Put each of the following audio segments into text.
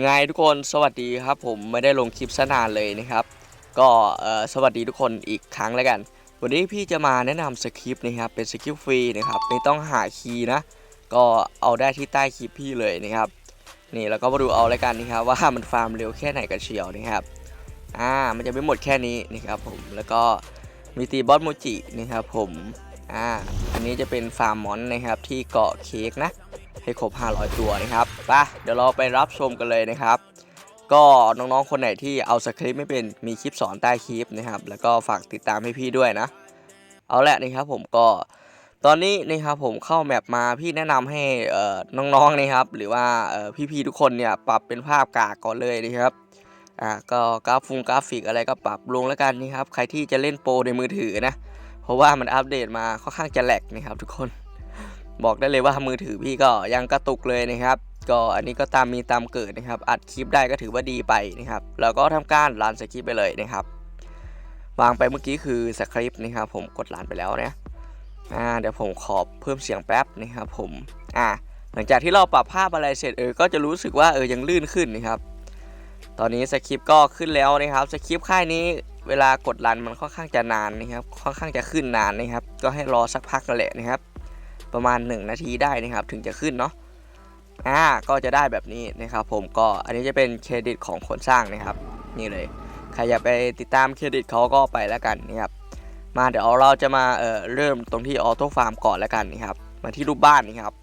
ยังไงทุกคนสวัสดีครับ ผมไม่ได้ลงคลิปซะนานเลยนะครับ ก็สวัสดีทุกคนอีกครั้งแล้วกัน วันนี้พี่จะมาแนะนำสคริปต์นะครับเป็นสคริปต์ฟรีนะครับไม่ต้องหาคีย์นะ ก็เอาได้ที่ใต้คลิปพี่เลยนะครับ นี่แล้วก็มาดูเอาแล้วกันนะครับว่ามันฟาร์มเร็วแค่ไหนกันเชียวนะครับอ่ามันจะไม่หมดแค่นี้นะครับผมแล้วก็มีตีบอสโมจินะครับผมอ่าอันนี้จะเป็นฟาร์มมอนนะครับที่เกาะเค้กนะ ให้ครบ 500 ตัวนะครับไปเดี๋ยวเราไปรับชมกันเลยนะครับ ก็น้องๆคนไหนที่เอาสคริปต์ไม่เป็นมีคลิปสอนใต้คลิปนะครับ แล้วก็ฝากติดตามให้พี่ด้วยนะ เอาละนะครับผมก็ตอนนี้นะครับผมเข้าแมปมาพี่แนะนำให้น้องๆนะครับ หรือว่าเอ่พี่ๆทุกคนเนี่ยปรับเป็นภาพกากก่อนเลยนะครับอ่าก็กราฟฟุงกราฟิกอะไรก็ปรับลงแล้วกันนะครับ ใครที่จะเล่นโปรในมือถือนะ เพราะว่ามันอัปเดตมาค่อนข้างจะแหลกนะครับทุกคน บอกได้เลยว่ามือถือพี่ก็ยังกระตุกเลยนะครับ ก็อันนี้ก็ตามมีตามเกิดนะครับ อัดคลิปได้ก็ถือว่าดีไปนะครับ แล้วก็ทำการรันสคริปไปเลยนะครับ วางไปเมื่อกี้คือสคริปนะครับ ผมกดรันไปแล้วนะอ่าเดี๋ยวผมขอเพิ่มเสียงแป๊บนะครับผมอ่าหลังจากที่เราปรับภาพอะไรเสร็จเออก็จะรู้สึกว่าเออยังลื่นขึ้นนะครับ ตอนนี้สคริปก็ขึ้นแล้วนะครับสคริปค่ายนี้เวลากดรันมันค่อนข้างจะนานนะครับ ค่อนข้างจะขึ้นนานนะครับ ก็ให้รอสักพักนั่นแหละนะครับ ประมาณ 1 นาทีได้นะครับ ถึงจะขึ้นเนาะอ่าก็จะได้แบบนี้นะครับ ผมก็อันนี้จะเป็นเครดิตของคนสร้างนะครับ นี่เลยใครอยากไปติดตามเครดิตเขาก็ไปแล้วกันนะครับมาเดี๋ยวเราจะมาเอ่อเริ่มตรงที่ออโต้ฟาร์มก่อนแล้วกันนะครับมาที่รูปบ้านนี่ครับ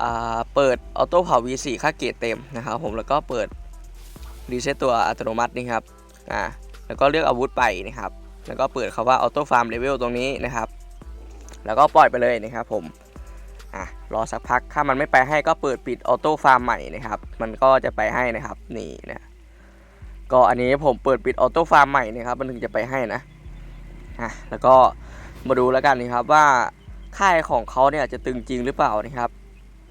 อ่าเปิดออโต้เผา V4 ค่าเกรดเต็มนะครับ ผมแล้วก็เปิดรีเซ็ตตัวอัตโนมัตินี่ครับอ่าแล้วก็เลือกอาวุธไปนะครับ แล้วก็เปิดคำว่าออโต้ฟาร์มเลเวลตรงนี้นะครับ แล้วก็ปล่อยไปเลยนะครับผมอะรอสักพักถ้ามันไม่ไปให้ก็เปิดปิดออโต้ฟาร์มใหม่นะครับ มันก็จะไปให้นะครับนี่นะก็อันนี้ผมเปิดปิดออโต้ฟาร์มใหม่นะครับ มันถึงจะไปให้นะอะแล้วก็มาดูแล้วกันนะครับว่าค่ายของเขาเนี่ยจะตึงจริงหรือเปล่านะครับ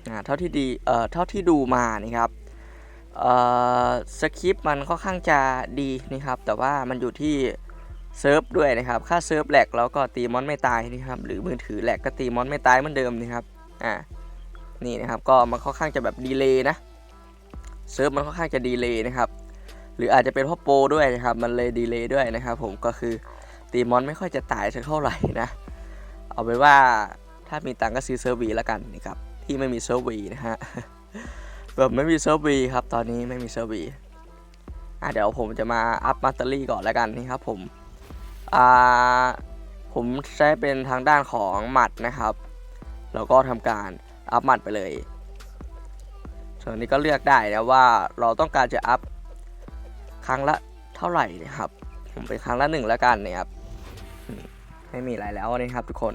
อ่าเท่าที่ดีเอ่อเท่าที่ดูมานะครับเอ่อสคริปต์มันค่อนข้างจะดีนะครับ แต่ว่ามันอยู่ที่ เซิร์ฟด้วยนะครับ ค่าเซิร์ฟแหลกแล้วก็ตีมอนไม่ตายนะครับ หรือมือถือแหลกก็ตีมอนไม่ตายเหมือนเดิมนะครับ อ่า นี่นะครับ ก็มันค่อนข้างจะแบบดีเลย์นะ เซิร์ฟมันค่อนข้างจะดีเลย์นะครับ หรืออาจจะเป็นเพราะโปรด้วยนะครับ มันเลยดีเลย์ด้วยนะครับ ผม ก็คือตีมอนไม่ค่อยจะตายสักเท่าไหร่นะ เอาเป็นว่าถ้ามีตังก็ซื้อเซิร์ฟวีแล้วกันนะครับ ที่ไม่มีเซิร์ฟวีนะฮะ แบบไม่มีเซิร์ฟวีครับ ตอนนี้ไม่มีเซิร์ฟวีอะเดี๋ยวผมจะมาอัพมาสเตอรี่ก่อนแล้วกันนะครับผม อ่าผมใช้เป็นทางด้านของหมัดนะครับ แล้วก็ทำการอัพหมัดไปเลย ส่วนนี้ก็เลือกได้นะว่าเราต้องการจะอัพครั้งละเท่าไหร่นะครับ ผมเป็นครั้งละหนึ่งแล้วกันนะครับไม่มีอะไรแล้วนะครับทุกคน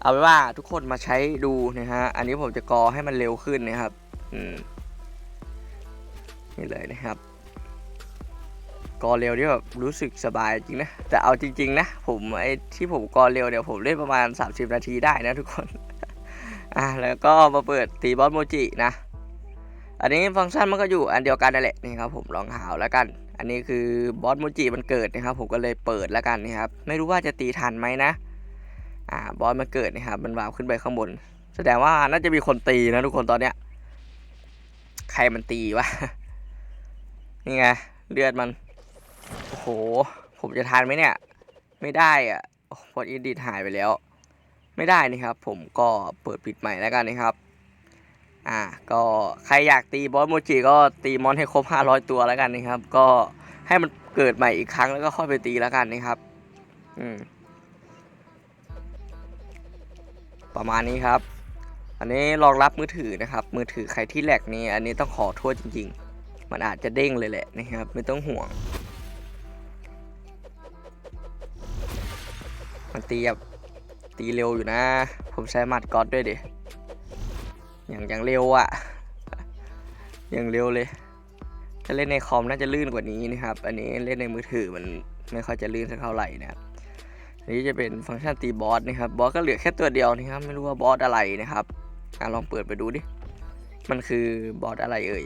เอาไว้ว่าทุกคนมาใช้ดูนะฮะ อันนี้ผมจะกอให้มันเร็วขึ้นนะครับ อืมนี่เลยนะครับ กอเร็วที่แบบรู้สึกสบายจริงนะ แต่เอาจริง ๆ นะ ผมไอ้ที่ผมกอเร็วเนี่ยผมเล่นประมาณ 30 นาทีได้นะทุกคนอะแล้วก็มาเปิดตีบอสโมจินะ อันนี้ฟังก์ชันมันก็อยู่อันเดียวกันนั่นแหละนี่ครับผมลองหาวแล้วกัน อันนี้คือบอสโมจิมันเกิดนะครับผมก็เลยเปิดแล้วกันนะครับไม่รู้ว่าจะตีทันไหมนะอ่าบอสมันเกิดนะครับมันวาวขึ้นไปข้างบน แสดงว่าน่าจะมีคนตีนะทุกคนตอนเนี้ยใครมันตีวะนี่ไงเลือดมัน โอ้โห ผมจะทานไหมเนี่ย ไม่ได้อะโอ้พออินดิทหายไปแล้ว ไม่ได้นี่ครับ ผมก็เปิดปิดใหม่แล้วกันนะครับ อ่า ก็ใครอยากตีบอสโมจิก็ตีมอนให้ครบ 500 ตัวแล้วกันนะครับ ก็ให้มันเกิดใหม่อีกครั้งแล้วก็ค่อยไปตีแล้วกันนะครับ อืม ประมาณนี้ครับ อันนี้รองรับมือถือนะครับ มือถือใครที่แหลกนี้ อันนี้ต้องขอโทษจริง ๆ มันอาจจะเด้งเลยแหละนะครับ ไม่ต้องห่วง มันตีแบบตีเร็วอยู่นะ ผมใช้หมัดก๊อตด้วยดิ อย่างอย่างเร็วอะ่ะ อย่างเร็วเลย ถ้าเล่นในคอมน่าจะลื่นกว่านี้นะครับ อันนี้เล่นในมือถือมันไม่ค่อยจะลื่นสักเท่าไหร่นะครับอันนี้จะเป็นฟังก์ชันตีบอสนะครับ บอสก็เหลือแค่ตัวเดียวนะครับ ไม่รู้ว่าบอสอะไรนะครับอะลองเปิดไปดูดิ มันคือบอสอะไรเอ่ย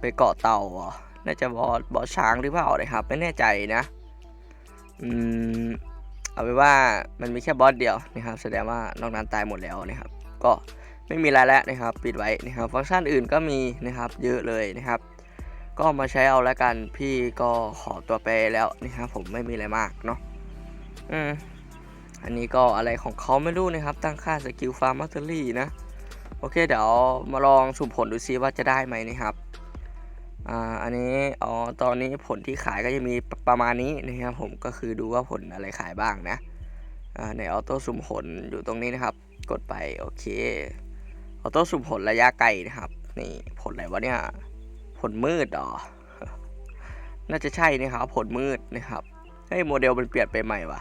ไปเกาะเต่าเหรอน่าจะบอสบอสช้างหรือเปล่านะครับ ไม่แน่ใจนะ อืม เอาไปว่ามันมีแค่บอสเดียวนะครับแสดงว่านอกนั้นตายหมดแล้วนะครับ ก็ไม่มีอะไรแล้วนะครับ ปิดไว้นะครับ ฟังก์ชันอื่นก็มีนะครับ เยอะเลยนะครับ ก็มาใช้เอาแล้วกันพี่ก็ขอตัวไปแล้วนะครับผมไม่มีอะไรมากเนาะอืมอันนี้ก็อะไรของเขาไม่รู้นะครับ ตั้งค่าสกิลฟาร์มมัตเตอรี่นะ โอเค เดี๋ยวมาลองสุ่มผลดูซิว่าจะได้ไหมนะครับ อ่าอันนี้อ๋อตอนนี้ผลที่ขายก็จะมีปประมาณนี้นะครับผมก็คือดูว่าผลอะไรขายบ้างนะอ่าในออโต้สุ่มผลอยู่ตรงนี้นะครับ กดไปโอเคออโต้สุ่มผลระยะไกลนะครับ นี่ผลอะไรวะเนี่ยผลมืดเหรอน่าจะใช่นะครับผลมืดนะครับเฮ้ยโมเดลมันเปลี่ยนไปใหม่ว่ะ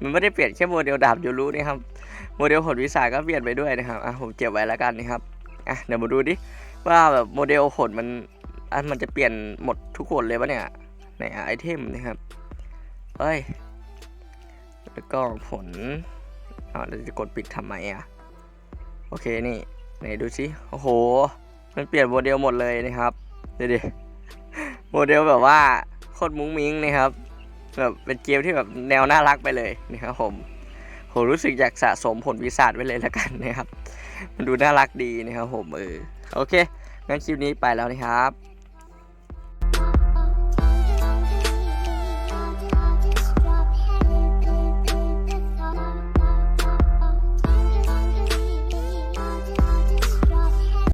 มันไม่ได้เปลี่ยนแค่โมเดลดาบยูรู้นะครับโมเดลผลวิสาก็เปลี่ยนไปด้วยนะครับอะผมเก็บไว้แล้วกันนะครับอะเดี๋ยวมาดูดิว่าแบบโมเดลผลมัน อันมันจะเปลี่ยนหมดทุกคนเลยปะเนี่ยในไอเทมนะครับเอ้ย แล้วก็ผลอ่าเราจะกดปิดทำไมอะ โอเคนี่ไหนดูสิโอ้โห มันเปลี่ยนโมเดลหมดเลยนะครับดูดิโมเดลแบบว่าโคตรมุ้งมิ้งนะครับแบบเป็นเกมที่แบบแนวน่ารักไปเลยนะครับผมผมรู้สึกอยากสะสมผลวิสาดไว้เลยละกันนะครับ มันดูน่ารักดีนะครับผมเออโอเคงั้นคลิปนี้ไปแล้วนะครับ